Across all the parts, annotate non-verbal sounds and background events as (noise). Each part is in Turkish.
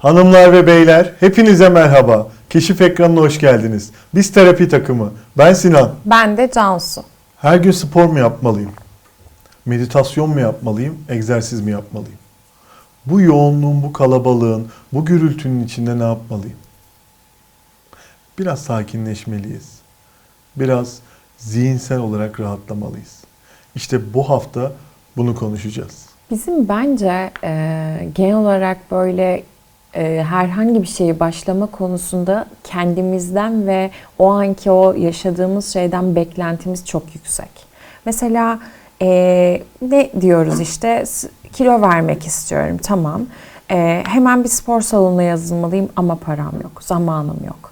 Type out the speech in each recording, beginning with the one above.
Hanımlar ve beyler hepinize merhaba. Keşif ekranına hoş geldiniz. Biz terapi takımı. Ben Sinan. Ben de Cansu. Her gün spor mu yapmalıyım? Meditasyon mu yapmalıyım? Egzersiz mi yapmalıyım? Bu yoğunluğun, bu kalabalığın, bu gürültünün içinde ne yapmalıyım? Biraz sakinleşmeliyiz. Biraz zihinsel olarak rahatlamalıyız. İşte bu hafta bunu konuşacağız. Bizim bence e, genel olarak böyle e, herhangi bir şeyi başlama konusunda kendimizden ve o anki o yaşadığımız şeyden beklentimiz çok yüksek. Mesela e, ne diyoruz işte kilo vermek istiyorum tamam. E, hemen bir spor salonuna yazılmalıyım ama param yok, zamanım yok.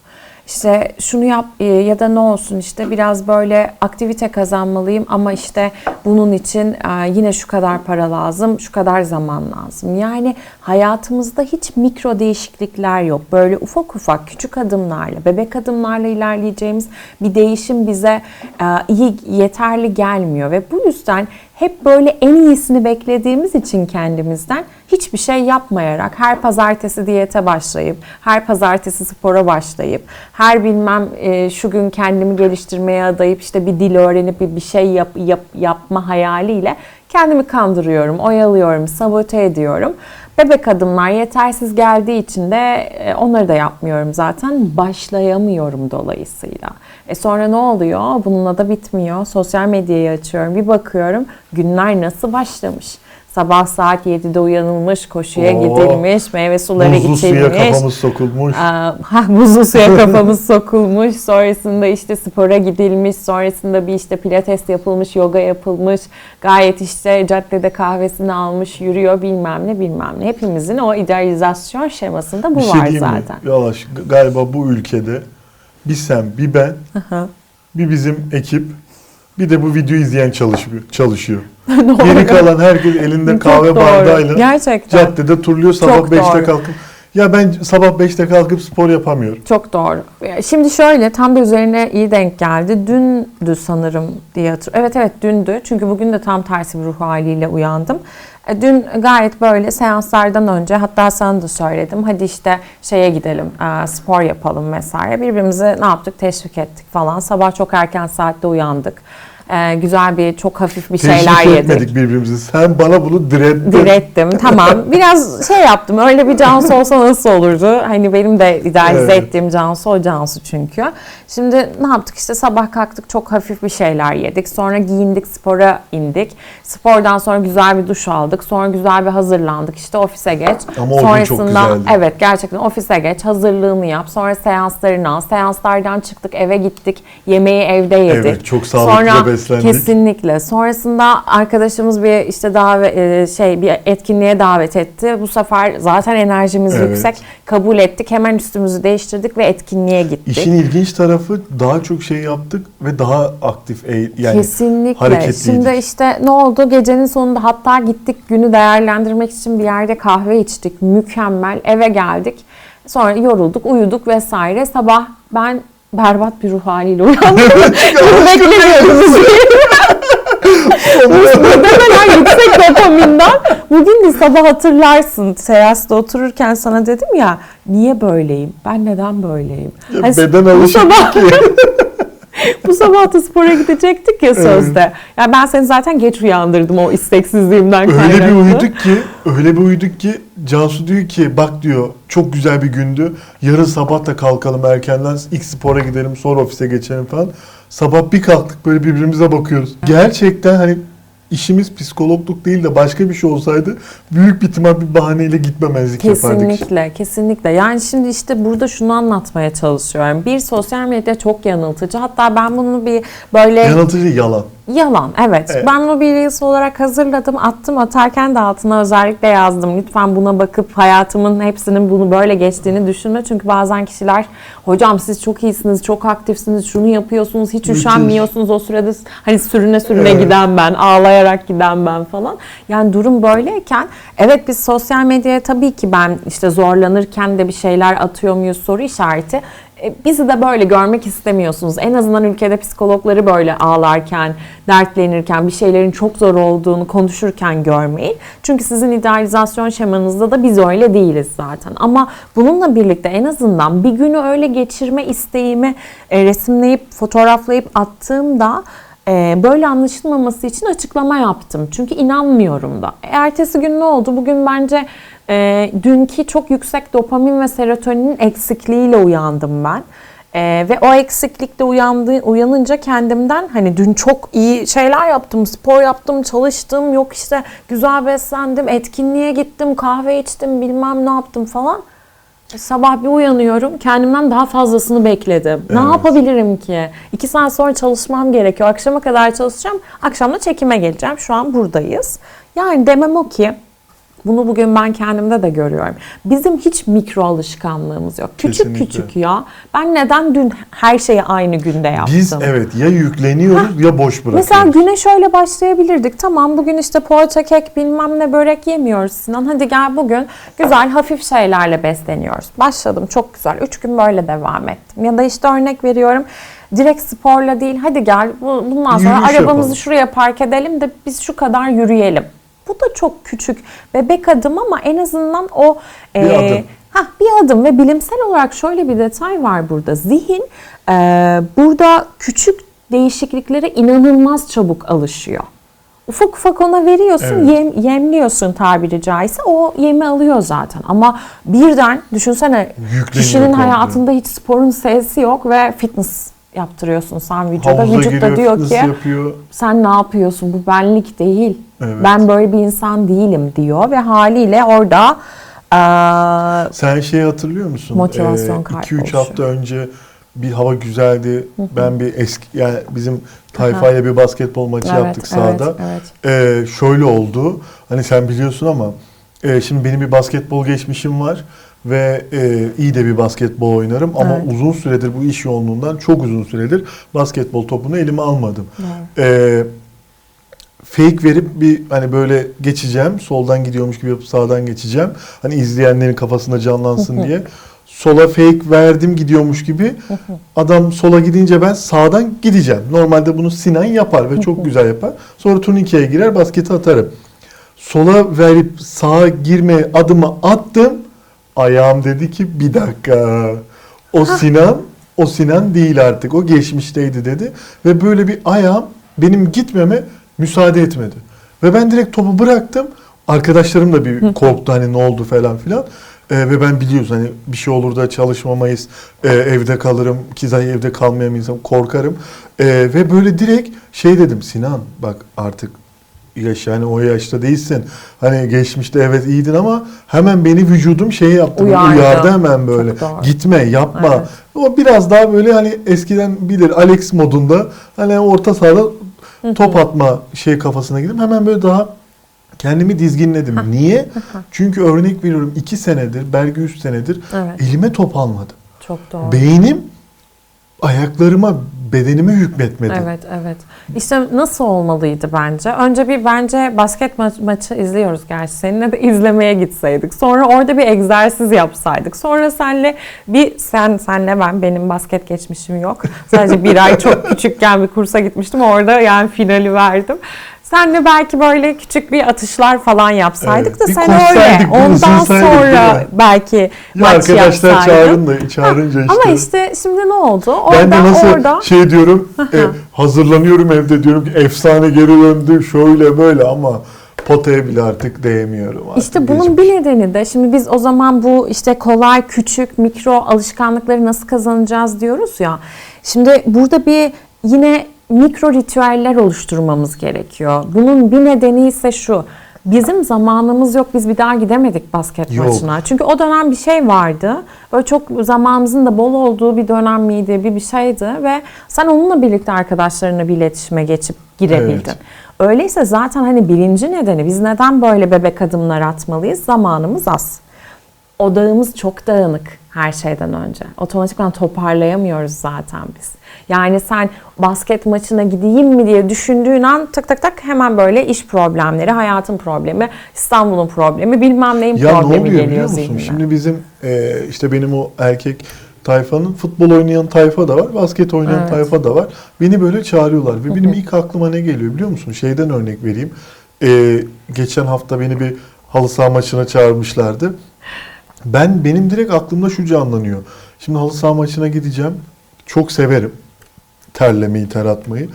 İşte şunu yap e, ya da ne olsun işte biraz böyle aktivite kazanmalıyım ama işte bunun için e, yine şu kadar para lazım, şu kadar zaman lazım. Yani hayatımızda hiç mikro değişiklikler yok. Böyle ufak ufak küçük adımlarla, bebek adımlarla ilerleyeceğimiz bir değişim bize e, iyi yeterli gelmiyor ve bu yüzden hep böyle en iyisini beklediğimiz için kendimizden hiçbir şey yapmayarak her pazartesi diyete başlayıp, her pazartesi spora başlayıp, her bilmem e, şu gün kendimi geliştirmeye adayıp işte bir dil öğrenip bir, bir şey yap, yap, yapma hayaliyle kendimi kandırıyorum, oyalıyorum, sabote ediyorum. Bebek adımlar yetersiz geldiği için de e, onları da yapmıyorum zaten. Başlayamıyorum dolayısıyla. E sonra ne oluyor? Bununla da bitmiyor. Sosyal medyayı açıyorum. Bir bakıyorum günler nasıl başlamış. Sabah saat 7'de uyanılmış, koşuya Oo. gidilmiş, meyve suları Buzlu suya içilmiş. kafamız sokulmuş. Aa, (laughs) ha, buzlu suya kafamız sokulmuş. Sonrasında işte spora gidilmiş. Sonrasında bir işte pilates yapılmış, yoga yapılmış. Gayet işte caddede kahvesini almış, yürüyor bilmem ne bilmem ne. Hepimizin o idealizasyon şemasında bu bir şey var diyeyim mi? zaten. Yavaş, galiba bu ülkede bir sen, bir ben, bir bizim ekip, bir de bu videoyu izleyen çalışıyor. çalışıyor. (laughs) Geri kalan herkes elinde kahve bardağıyla Gerçekten. caddede turluyor sabah Çok 5'te doğru. kalkıp. Ya ben sabah 5'te kalkıp spor yapamıyorum. Çok doğru. Şimdi şöyle tam da üzerine iyi denk geldi. Dündü sanırım diye hatırlıyorum. Evet evet dündü. Çünkü bugün de tam tersi bir ruh haliyle uyandım. E, Dün gayet böyle seanslardan önce hatta sana da söyledim. Hadi işte şeye gidelim e, spor yapalım vesaire. Birbirimizi ne yaptık teşvik ettik falan. Sabah çok erken saatte uyandık. E, Güzel bir çok hafif bir şeyler Teşvik yedik. etmedik birbirimizi. Sen bana bunu direttin. Direttim tamam. (laughs) Biraz şey yaptım öyle bir Cansu olsa nasıl olurdu? Hani benim de idealize Evet. ettiğim Cansu o Cansu çünkü. Şimdi ne yaptık işte sabah kalktık çok hafif bir şeyler yedik. Sonra giyindik spora indik. Spordan sonra güzel bir duş aldık. Sonra güzel bir hazırlandık işte ofise geç. Ama o gün çok güzeldi. Evet gerçekten ofise geç hazırlığını yap. Sonra seanslarını al. Seanslardan çıktık eve gittik. Yemeği evde yedik. Evet, çok sağlıklı Sonra beslendik. Kesinlikle. Sonrasında arkadaşımız bir işte davet e, şey bir etkinliğe davet etti. Bu sefer zaten enerjimiz Evet. yüksek. Kabul ettik. Hemen üstümüzü değiştirdik ve etkinliğe gittik. İşin ilginç tarafı daha çok şey yaptık ve daha aktif eğ- yani Kesinlikle. hareketliydik. Şimdi işte ne oldu? Gecenin sonunda hatta gittik günü değerlendirmek için bir yerde kahve içtik. Mükemmel. Eve geldik. Sonra yorulduk, uyuduk vesaire. Sabah ben berbat bir ruh haliyle uyandım. (laughs) Bunu beklemiyordum. (laughs) Muhtemelen yüksek dopaminden. Bugün de sabah hatırlarsın. Seyahatte otururken sana dedim ya niye böyleyim? Ben neden böyleyim? Hani beden alışık sabah- (laughs) sabah da spora gidecektik ya sözde. Ya ben seni zaten geç uyandırdım o isteksizliğimden Öyle kaynaklı. bir uyuduk ki, öyle bir uyuduk ki Cansu diyor ki bak diyor çok güzel bir gündü. Yarın sabah da kalkalım erkenden ilk spora gidelim sonra ofise geçelim falan. Sabah bir kalktık böyle birbirimize bakıyoruz. Gerçekten hani işimiz psikologluk değil de başka bir şey olsaydı büyük bir ihtimal bir bahaneyle gitmemezlik yapardık. Kesinlikle, kesinlikle. Yani şimdi işte burada şunu anlatmaya çalışıyorum. Bir sosyal medya çok yanıltıcı. Hatta ben bunu bir böyle Yanıltıcı yalan. Yalan evet. Evet. Ben bunu bir Reels olarak hazırladım. Attım atarken de altına özellikle yazdım. Lütfen buna bakıp hayatımın hepsinin bunu böyle geçtiğini düşünme. Çünkü bazen kişiler hocam siz çok iyisiniz, çok aktifsiniz, şunu yapıyorsunuz, hiç üşenmiyorsunuz. O sırada hani sürüne sürüne Evet. giden ben, ağlayarak giden ben falan. Yani durum böyleyken evet biz sosyal medyaya tabii ki ben işte zorlanırken de bir şeyler atıyor muyuz soru işareti. E, bizi de böyle görmek istemiyorsunuz. En azından ülkede psikologları böyle ağlarken, dertlenirken, bir şeylerin çok zor olduğunu konuşurken görmeyin. Çünkü sizin idealizasyon şemanızda da biz öyle değiliz zaten. Ama bununla birlikte en azından bir günü öyle geçirme isteğimi e, resimleyip, fotoğraflayıp attığımda e, böyle anlaşılmaması için açıklama yaptım. Çünkü inanmıyorum da. Ertesi gün ne oldu? Bugün bence e, dünkü çok yüksek dopamin ve serotoninin eksikliğiyle uyandım ben. E, ve o eksiklikte uyandı, uyanınca kendimden hani dün çok iyi şeyler yaptım, spor yaptım, çalıştım, yok işte güzel beslendim, etkinliğe gittim, kahve içtim, bilmem ne yaptım falan. Sabah bir uyanıyorum, kendimden daha fazlasını bekledim. Ne Evet. yapabilirim ki? İki saat sonra çalışmam gerekiyor. Akşama kadar çalışacağım. Akşam da çekime geleceğim. Şu an buradayız. Yani demem o ki, bunu bugün ben kendimde de görüyorum. Bizim hiç mikro alışkanlığımız yok. Küçük Kesinlikle. küçük ya. Ben neden dün her şeyi aynı günde yaptım? Biz evet ya yükleniyoruz ya boş bırakıyoruz. Mesela güne şöyle başlayabilirdik. Tamam bugün işte poğaça, kek, bilmem ne börek yemiyoruz Sinan. Hadi gel bugün güzel hafif şeylerle besleniyoruz. Başladım çok güzel. Üç gün böyle devam ettim. Ya da işte örnek veriyorum. Direkt sporla değil. Hadi gel bu- bundan sonra Yürüyüş arabamızı yapalım. şuraya park edelim de biz şu kadar yürüyelim. Bu da çok küçük bebek adım ama en azından o Bir e, adım. Hah, bir adım ve bilimsel olarak şöyle bir detay var burada. Zihin e, burada küçük değişikliklere inanılmaz çabuk alışıyor. Ufak ufak ona veriyorsun, Evet. yem, yemliyorsun tabiri caizse. O yemi alıyor zaten. Ama birden düşünsene Yükleniyor kişinin hayatında hiç sporun sesi yok ve fitness yaptırıyorsun sen vücuda. Havuza Vücut da giriyor, diyor ki yapıyor. sen ne yapıyorsun bu benlik değil. Evet. Ben böyle bir insan değilim diyor ve haliyle orada eee, Sen şeyi hatırlıyor musun? Motivasyon 2-3 kayboluşu. hafta önce bir hava güzeldi. Ben bir eski yani bizim tayfayla bir basketbol maçı Evet, yaptık evet, sahada. evet. Ee, şöyle oldu. Hani sen biliyorsun ama e, şimdi benim bir basketbol geçmişim var ve e, iyi de bir basketbol oynarım ama Evet. uzun süredir bu iş yoğunluğundan çok uzun süredir basketbol topunu elime almadım. Evet. Ee, fake verip bir hani böyle geçeceğim. Soldan gidiyormuş gibi yapıp sağdan geçeceğim. Hani izleyenlerin kafasında canlansın diye. Sola fake verdim gidiyormuş gibi. Adam sola gidince ben sağdan gideceğim. Normalde bunu Sinan yapar ve çok güzel yapar. Sonra turnikeye girer basketi atarım. Sola verip sağa girmeye adımı attım. Ayağım dedi ki bir dakika. O Sinan, o Sinan değil artık. O geçmişteydi dedi. Ve böyle bir ayağım benim gitmeme müsaade etmedi. Ve ben direkt topu bıraktım. Arkadaşlarım da bir korktu hani ne oldu falan filan. Ee, ve ben biliyorsun hani bir şey olur da çalışmamayız, ee, evde kalırım, ki zaten evde kalmayan insan korkarım. Ee, ve böyle direkt şey dedim Sinan bak artık yaş yani o yaşta değilsin. Hani geçmişte evet iyiydin ama hemen beni vücudum şey yaptı. Uyardı. Uyardı hemen böyle. Gitme, yapma. Evet. O biraz daha böyle hani eskiden bilir Alex modunda hani orta sahada top atma şey kafasına gidip hemen böyle daha kendimi dizginledim. Niye? Çünkü örnek veriyorum iki senedir, belki üç senedir Evet. elime top almadım. Çok doğru. Beynim ayaklarıma, bedenime hükmetmedi. Evet, evet. İşte nasıl olmalıydı bence? Önce bir bence basket ma- maçı izliyoruz gerçi. Seninle de (laughs) izlemeye gitseydik. Sonra orada bir egzersiz yapsaydık. Sonra senle bir sen senle ben benim basket geçmişim yok. Sadece bir ay çok (laughs) küçükken bir kursa gitmiştim. Orada yani finali verdim. Senle belki böyle küçük bir atışlar falan yapsaydık Evet, da sen öyle. Ondan sonra mi? belki Ya maç arkadaşlar yapsaydık. çağırın da çağırınca işte. Ama işte şimdi ne oldu? Orada ben de nasıl orada şey diyorum, e, hazırlanıyorum evde diyorum ki efsane geri döndü şöyle böyle ama potaya bile artık değmiyorum. Artık İşte bunun geçmiş. bir nedeni de şimdi biz o zaman bu işte kolay küçük mikro alışkanlıkları nasıl kazanacağız diyoruz ya. Şimdi burada bir yine mikro ritüeller oluşturmamız gerekiyor. Bunun bir nedeni ise şu. Bizim zamanımız yok. Biz bir daha gidemedik basket Yok. maçına. Çünkü o dönem bir şey vardı. Böyle çok zamanımızın da bol olduğu bir dönem miydi, bir bir şeydi ve sen onunla birlikte arkadaşlarına bir iletişime geçip girebildin. Evet. Öyleyse zaten hani birinci nedeni biz neden böyle bebek adımlar atmalıyız? Zamanımız az. Odağımız çok dağınık her şeyden önce. Otomatikman toparlayamıyoruz zaten biz. Yani sen basket maçına gideyim mi diye düşündüğün an tık tık tak hemen böyle iş problemleri, hayatın problemi, İstanbul'un problemi, bilmem neyin Ya ne problemi oluyor geliyor biliyor musun? zihnine. Şimdi bizim e, işte benim o erkek tayfanın futbol oynayan tayfa da var, basket oynayan Evet. tayfa da var. Beni böyle çağırıyorlar ve benim ilk aklıma ne geliyor biliyor musun? Şeyden örnek vereyim. Ee, geçen hafta beni bir halı saha maçına çağırmışlardı. Ben benim direkt aklımda şu canlanıyor. Şimdi halı saha maçına gideceğim. Çok severim terlemeyi, ter atmayı.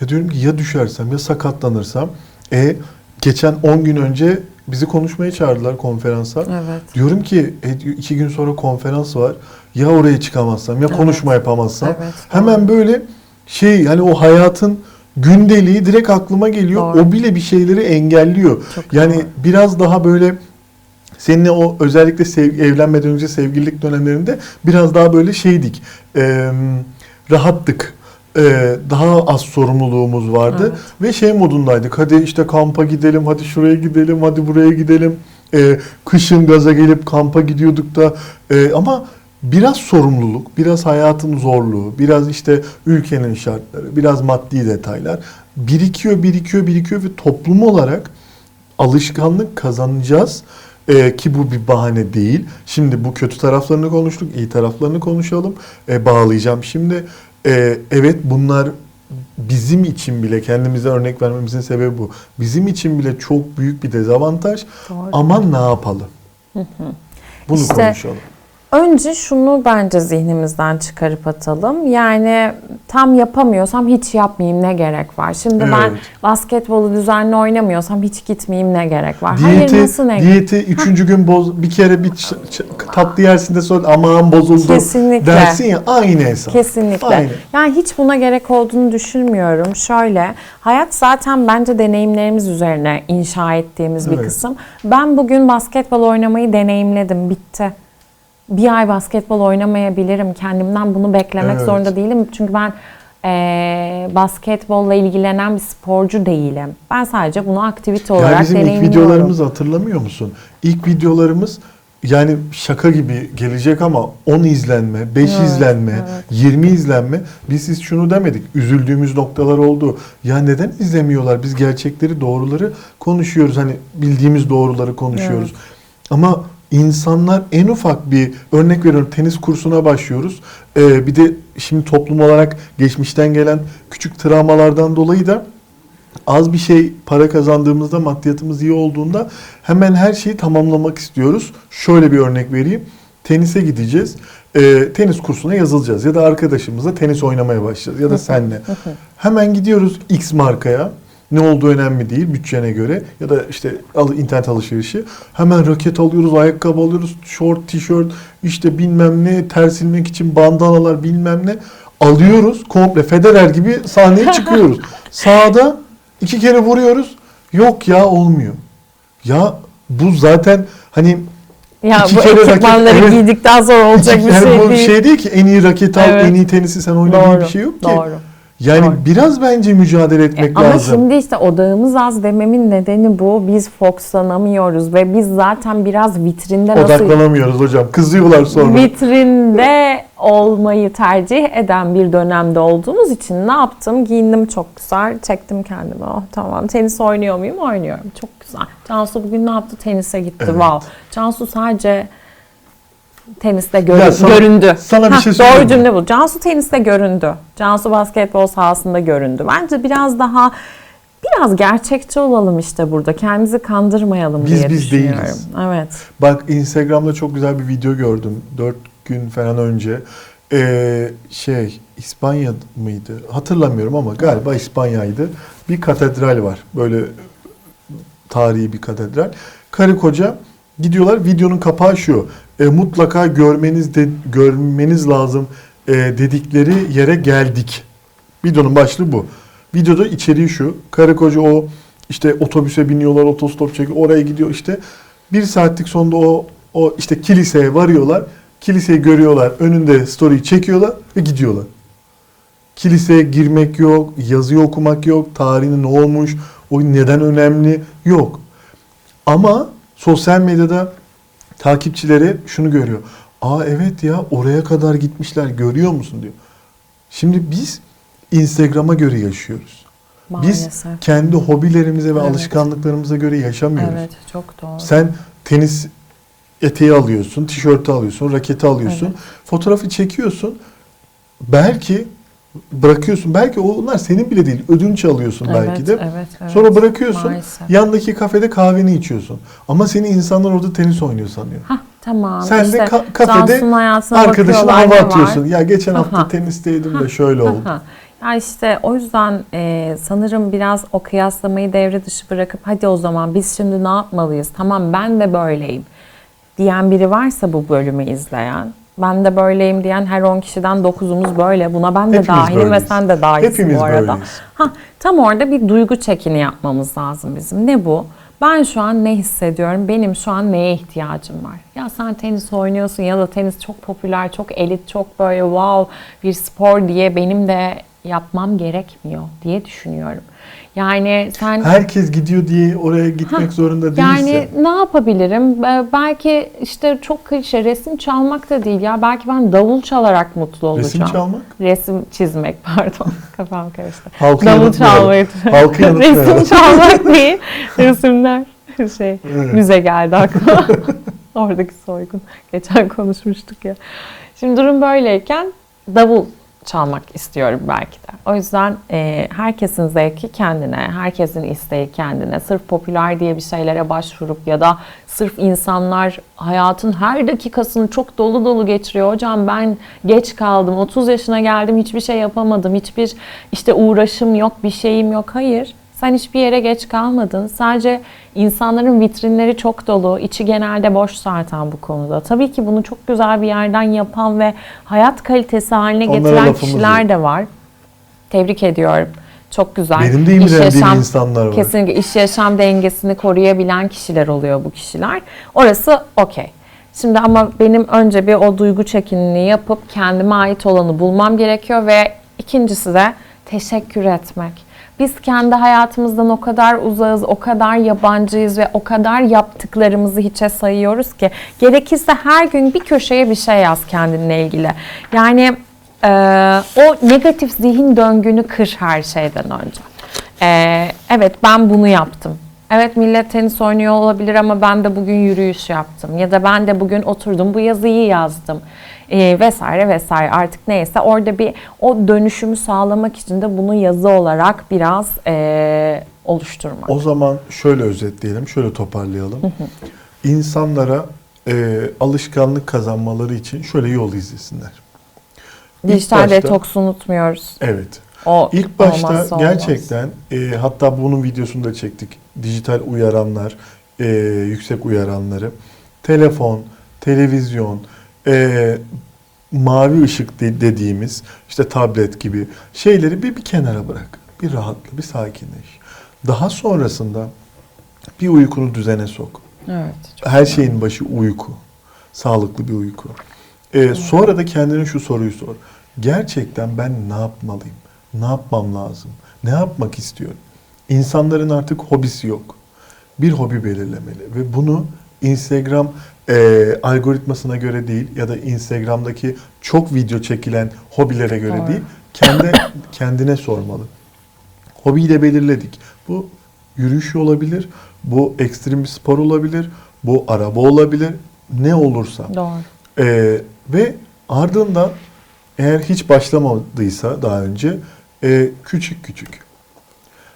Ya diyorum ki ya düşersem ya sakatlanırsam. E geçen 10 gün önce bizi konuşmaya çağırdılar konferansa. Evet. Diyorum ki e, iki gün sonra konferans var. Ya oraya çıkamazsam ya Evet. konuşma yapamazsam. Evet, Hemen böyle şey hani o hayatın gündeliği direkt aklıma geliyor. Doğru. O bile bir şeyleri engelliyor. Çok yani doğru. biraz daha böyle seninle o özellikle sev, evlenmeden önce sevgililik dönemlerinde biraz daha böyle şeydik. e, rahattık. E, daha az sorumluluğumuz vardı Evet. ve şey modundaydık. Hadi işte kampa gidelim, hadi şuraya gidelim, hadi buraya gidelim. E, kışın gaza gelip kampa gidiyorduk da e, ama biraz sorumluluk, biraz hayatın zorluğu, biraz işte ülkenin şartları, biraz maddi detaylar birikiyor, birikiyor, birikiyor ve toplum olarak alışkanlık kazanacağız. Ee, ki bu bir bahane değil. Şimdi bu kötü taraflarını konuştuk, iyi taraflarını konuşalım. Ee, bağlayacağım şimdi. Ee, evet bunlar bizim için bile kendimize örnek vermemizin sebebi bu. Bizim için bile çok büyük bir dezavantaj. Doğru. Ama ne yapalım? Bunu İşte konuşalım. Önce şunu bence zihnimizden çıkarıp atalım. Yani tam yapamıyorsam hiç yapmayayım ne gerek var? Şimdi ben Evet. basketbolu düzenli oynamıyorsam hiç gitmeyeyim ne gerek var? Hayır Diyeti, nasıl ne? diyeti üçüncü gün boz, bir kere bir tatlı yersin de sonra aman bozuldu Kesinlikle. dersin ya aynı hesap. Kesinlikle. Aynı. Yani hiç buna gerek olduğunu düşünmüyorum. Şöyle, hayat zaten bence deneyimlerimiz üzerine inşa ettiğimiz bir Evet. kısım. Ben bugün basketbol oynamayı deneyimledim, bitti. Bir ay basketbol oynamayabilirim. Kendimden bunu beklemek Evet. zorunda değilim. Çünkü ben eee, basketbolla ilgilenen bir sporcu değilim. Ben sadece bunu aktivite olarak bizim ilk videolarımızı hatırlamıyor musun? İlk videolarımız yani şaka gibi gelecek ama 10 izlenme, 5 Evet, izlenme, evet. 20 izlenme. Biz siz şunu demedik. Üzüldüğümüz noktalar oldu. Ya neden izlemiyorlar? Biz gerçekleri, doğruları konuşuyoruz. Hani bildiğimiz doğruları konuşuyoruz. Ama insanlar en ufak bir örnek veriyorum tenis kursuna başlıyoruz. Ee, bir de şimdi toplum olarak geçmişten gelen küçük travmalardan dolayı da az bir şey para kazandığımızda maddiyatımız iyi olduğunda hemen her şeyi tamamlamak istiyoruz. Şöyle bir örnek vereyim. Tenise gideceğiz. Ee, tenis kursuna yazılacağız ya da arkadaşımızla tenis oynamaya başlayacağız ya da senle. Hemen gidiyoruz X markaya. Ne olduğu önemli değil bütçene göre ya da işte al, internet alışverişi. Hemen raket alıyoruz, ayakkabı alıyoruz, short, tişört, işte bilmem ne, ters ilmek için bandanalar bilmem ne. Alıyoruz komple Federer gibi sahneye çıkıyoruz. (laughs) Sağda iki kere vuruyoruz. Yok ya olmuyor. Ya bu zaten hani Ya İki bu kere raket- ekipmanları evet. giydikten sonra olacak bir şey bu değil. şey değil ki en iyi raket al, Evet. en iyi tenisi sen oyna Doğru, bir şey yok ki. Doğru. Yani Doğru. biraz bence mücadele etmek E, Ama lazım. şimdi işte odağımız az dememin nedeni bu. Biz fokuslanamıyoruz ve biz zaten biraz vitrinde nasıl Odaklanamıyoruz hocam. Kızıyorlar sonra. vitrinde olmayı tercih eden bir dönemde olduğumuz için ne yaptım? Giyindim çok güzel, çektim kendimi. Oh tamam tenis oynuyor muyum? Oynuyorum. Çok güzel. Cansu bugün ne yaptı? Tenise gitti. Evet. Wow. Cansu sadece teniste gör- Ya sana- göründü. sana bir şey söyleyeyim Doğru mi? cümle bu. Cansu teniste göründü. Cansu basketbol sahasında göründü. Bence biraz daha biraz gerçekçi olalım işte burada. Kendimizi kandırmayalım Biz diye biz düşünüyorum. değiliz. Evet. Bak Instagram'da çok güzel bir video gördüm. 4 gün falan önce. Ee, şey İspanya mıydı? Hatırlamıyorum ama galiba İspanya'ydı. Bir katedral var. Böyle tarihi bir katedral. Karı koca gidiyorlar. Videonun kapağı şu. E, mutlaka görmeniz de, görmeniz lazım e, dedikleri yere geldik. Videonun başlığı bu. Videoda içeriği şu. Karı koca o işte otobüse biniyorlar, otostop çekiyor. Oraya gidiyor işte. Bir saatlik sonunda o o işte kiliseye varıyorlar. Kiliseyi görüyorlar. Önünde story çekiyorlar ve gidiyorlar. Kiliseye girmek yok, yazıyı okumak yok, tarihinde ne olmuş, o neden önemli yok. Ama sosyal medyada takipçileri şunu görüyor. Aa evet ya oraya kadar gitmişler görüyor musun diyor. Şimdi biz Instagram'a göre yaşıyoruz. Biz Maalesef. kendi hobilerimize ve Evet. alışkanlıklarımıza göre yaşamıyoruz. Evet, çok doğru. Sen tenis eteği alıyorsun, tişörtü alıyorsun, raketi alıyorsun. Evet. Fotoğrafı çekiyorsun. Belki bırakıyorsun. Belki onlar senin bile değil. Ödünç alıyorsun belki de. Evet, evet, evet. Sonra bırakıyorsun. Maalesef. Yandaki kafede kahveni içiyorsun. Ama seni insanlar orada tenis oynuyor sanıyor. Hah, tamam. Sen işte de ka- kafede Arkadaşına hava ne var? atıyorsun. Ya geçen hafta Aha. tenisteydim de şöyle oldu. Aha. Ya işte o yüzden e, sanırım biraz o kıyaslamayı devre dışı bırakıp hadi o zaman biz şimdi ne yapmalıyız? Tamam ben de böyleyim diyen biri varsa bu bölümü izleyen ben de böyleyim diyen her 10 kişiden 9'umuz böyle. Buna ben de Hepimiz dahilim ve böyleyiz. sen de dahilsin Hepimiz bu arada. böyleyiz. Ha, tam orada bir duygu çekini yapmamız lazım bizim. Ne bu? Ben şu an ne hissediyorum? Benim şu an neye ihtiyacım var? Ya sen tenis oynuyorsun ya da tenis çok popüler, çok elit, çok böyle wow bir spor diye benim de yapmam gerekmiyor diye düşünüyorum. Yani sen Herkes gidiyor diye oraya gitmek Ha, zorunda değilsin. yani ne yapabilirim? Be- Belki işte çok klişe resim çalmak da değil ya. Belki ben davul çalarak mutlu olacağım. Resim çalmak? Resim çizmek (laughs) pardon. Kafam karıştı. Halkı davul çalmayı. Halkı (laughs) resim çalmak değil. (laughs) Resimler. Şey, Evet. müze geldi aklıma. Oradaki soygun. Geçen konuşmuştuk ya. Şimdi durum böyleyken davul çalmak istiyorum belki de. O yüzden e, herkesin zevki kendine, herkesin isteği kendine. Sırf popüler diye bir şeylere başvurup ya da sırf insanlar hayatın her dakikasını çok dolu dolu geçiriyor. Hocam ben geç kaldım, 30 yaşına geldim, hiçbir şey yapamadım, hiçbir işte uğraşım yok, bir şeyim yok. Hayır. Sen hiçbir yere geç kalmadın. Sadece insanların vitrinleri çok dolu. içi genelde boş zaten bu konuda. Tabii ki bunu çok güzel bir yerden yapan ve hayat kalitesi haline Onlara getiren kişiler yok. de var. Tebrik ediyorum. Çok güzel. Benim de imrendiğim insanlar var. Kesinlikle iş yaşam dengesini koruyabilen kişiler oluyor bu kişiler. Orası okey. Şimdi ama benim önce bir o duygu çekinini yapıp kendime ait olanı bulmam gerekiyor ve ikincisi de teşekkür etmek. Biz kendi hayatımızdan o kadar uzağız, o kadar yabancıyız ve o kadar yaptıklarımızı hiçe sayıyoruz ki gerekirse her gün bir köşeye bir şey yaz kendinle ilgili. Yani ee, o negatif zihin döngünü kır her şeyden önce. Ee, evet ben bunu yaptım. Evet millet tenis oynuyor olabilir ama ben de bugün yürüyüş yaptım. Ya da ben de bugün oturdum bu yazıyı yazdım. Ee, vesaire vesaire artık neyse orada bir o dönüşümü sağlamak için de bunu yazı olarak biraz ee, oluşturmak. O zaman şöyle özetleyelim, şöyle toparlayalım. İnsanlara e, alışkanlık kazanmaları için şöyle yol izlesinler. Dijital detoks unutmuyoruz. Evet. O İlk başta olmazsa olmaz. gerçekten e, hatta bunun videosunu da çektik. Dijital uyaranlar, e, yüksek uyaranları, telefon, televizyon, e, mavi ışık de- dediğimiz işte tablet gibi şeyleri bir, bir kenara bırak. Bir rahatla, bir sakinleş. Daha sonrasında bir uykunu düzene sok. Evet. Her şeyin başı uyku. Sağlıklı bir uyku. Ee, sonra da kendine şu soruyu sor. Gerçekten ben ne yapmalıyım? Ne yapmam lazım? Ne yapmak istiyorum? İnsanların artık hobisi yok. Bir hobi belirlemeli ve bunu Instagram e, algoritmasına göre değil ya da Instagram'daki çok video çekilen hobilere göre Doğru. değil, kendi (laughs) kendine sormalı. Hobiyi de belirledik. Bu yürüyüş olabilir, bu ekstrem bir spor olabilir, bu araba olabilir, ne olursa. Doğru. Ee, ve ardından eğer hiç başlamadıysa daha önce e, küçük küçük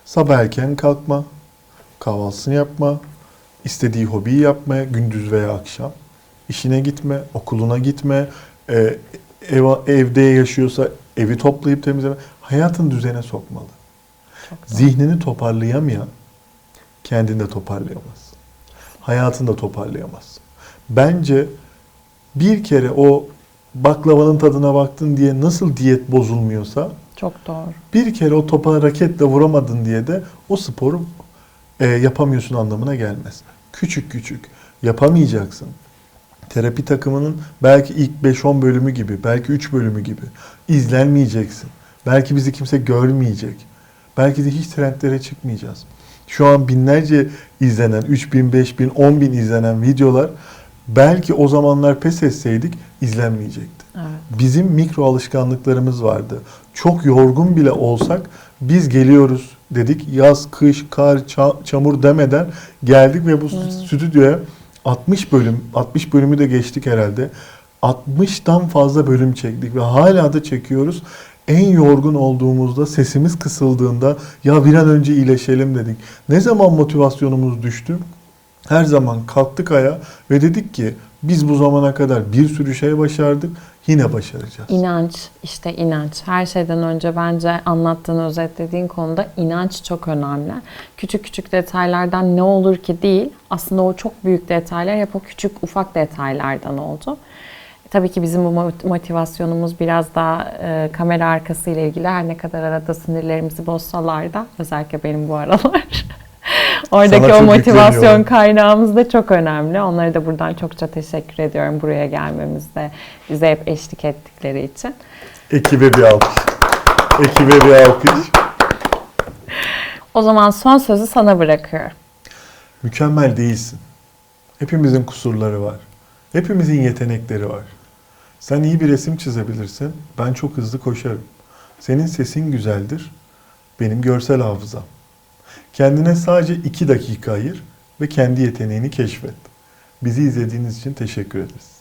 sabah erken kalkma, kahvaltısını yapma, istediği hobiyi yapmaya gündüz veya akşam, işine gitme, okuluna gitme, e, ev, evde yaşıyorsa evi toplayıp temizleme, hayatın düzene sokmalı. Zihnini toparlayamayan kendini de toparlayamaz. Hayatını da toparlayamaz. Bence bir kere o baklavanın tadına baktın diye nasıl diyet bozulmuyorsa Çok doğru. bir kere o topa raketle vuramadın diye de o sporu e, yapamıyorsun anlamına gelmez. Küçük küçük yapamayacaksın. Terapi takımının belki ilk 5-10 bölümü gibi, belki 3 bölümü gibi izlenmeyeceksin. Belki bizi kimse görmeyecek. Belki de hiç trendlere çıkmayacağız. Şu an binlerce izlenen, 3000, 5000, 10.000 izlenen videolar belki o zamanlar pes etseydik izlenmeyecekti. Evet. Bizim mikro alışkanlıklarımız vardı. Çok yorgun bile olsak biz geliyoruz dedik. Yaz, kış, kar, ça- çamur demeden geldik ve bu stüdyoya 60 bölüm, 60 bölümü de geçtik herhalde. 60'tan fazla bölüm çektik ve hala da çekiyoruz. En yorgun olduğumuzda, sesimiz kısıldığında ya bir an önce iyileşelim dedik. Ne zaman motivasyonumuz düştü? Her zaman kalktık ayağa ve dedik ki biz bu zamana kadar bir sürü şey başardık, yine başaracağız. İnanç, işte inanç. Her şeyden önce bence anlattığın, özetlediğin konuda inanç çok önemli. Küçük küçük detaylardan ne olur ki değil, aslında o çok büyük detaylar hep o küçük ufak detaylardan oldu. Tabii ki bizim bu mot- motivasyonumuz biraz daha e, kamera arkası ile ilgili her ne kadar arada sinirlerimizi bozsalar da özellikle benim bu aralar. (laughs) (laughs) Oradaki Sana o motivasyon kaynağımız da çok önemli. Onlara da buradan çokça teşekkür ediyorum buraya gelmemizde, bize hep eşlik ettikleri için. Ekibe bir alkış. Ekibe bir alkış. O zaman son sözü sana bırakıyorum. Mükemmel değilsin. Hepimizin kusurları var. Hepimizin yetenekleri var. Sen iyi bir resim çizebilirsin. Ben çok hızlı koşarım. Senin sesin güzeldir. Benim görsel hafızam. Kendine sadece iki dakika ayır ve kendi yeteneğini keşfet. Bizi izlediğiniz için teşekkür ederiz.